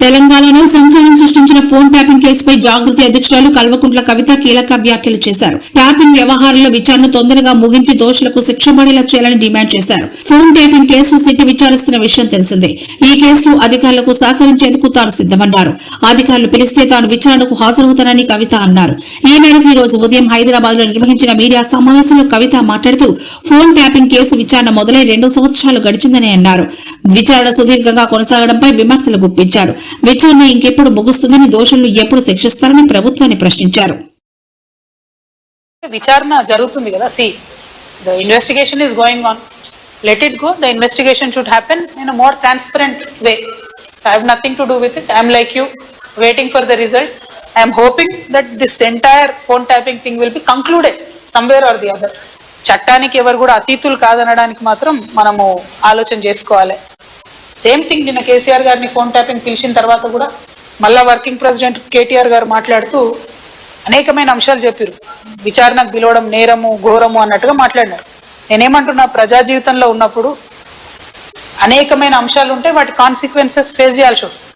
తెలంగాణలో సంచలనం phone tapping కేసుపై జాగృతి అధ్యక్షురాలు కల్వకుంట్ల కవిత కీలక వ్యాఖ్యలు చేశారు. ట్యాపింగ్ వ్యవహారంలో విచారణ తొందరగా ముగించి దోషులకు శిక్ష పడేలా చేయాలని డిమాండ్ చేశారు. ఫోన్ ట్యాపింగ్ కేసు సిట్టి విచారిస్తున్న విషయం తెలిసిందే. ఈ కేసులో అధికారులకు సహకరించేందుకు తాను సిద్దమన్నారు అధికారులు పిలిస్తే తాను విచారణకు హాజరవుతానని కవిత అన్నారు. ఈ మేరకు ఈ రోజు ఉదయం హైదరాబాద్లో నిర్వహించిన మీడియా సమావేశంలో కవిత మాట్లాడుతూ ఫోన్ ట్యాపింగ్ కేసు విచారణ మొదలై రెండు సంవత్సరాలు గడిచిందని అన్నారు. విచారణ సుదీర్ఘంగా కొనసాగడంపై విమర్శలు గుప్పించారు. విచారణ ఇంకెప్పుడు ముగుస్తుందని దోషులను ఎప్పుడు శిక్షిస్తారని ప్రభుత్వాన్ని ప్రశ్నించారు. విచారణ జరుగుతుంది కదా. See the investigation is going on let it go the investigation should happen in more transparent way so I nothing to do with it I'm like you waiting for the result I'm hoping that this entire phone tapping thing will be concluded somewhere or the other చట్టానికి ఎవరు కూడా అతీతులు కాదనడానికి మాత్రం మనము ఆలోచన చేసుకోవాలి. Same thing నిన్న కేసీఆర్ గారిని phone tapping పిలిచిన తర్వాత కూడా మళ్ళా వర్కింగ్ ప్రెసిడెంట్ కేటీఆర్ గారు మాట్లాడుతూ అనేకమైన అంశాలు చెప్పారు. విచారణకు పిలవడం నేరము ఘోరము అన్నట్టుగా మాట్లాడినారు. నేనేమంటున్నా ప్రజా జీవితంలో ఉన్నప్పుడు అనేకమైన అంశాలు ఉంటే వాటి కాన్సిక్వెన్సెస్ ఫేస్ చేయాల్సి వస్తుంది.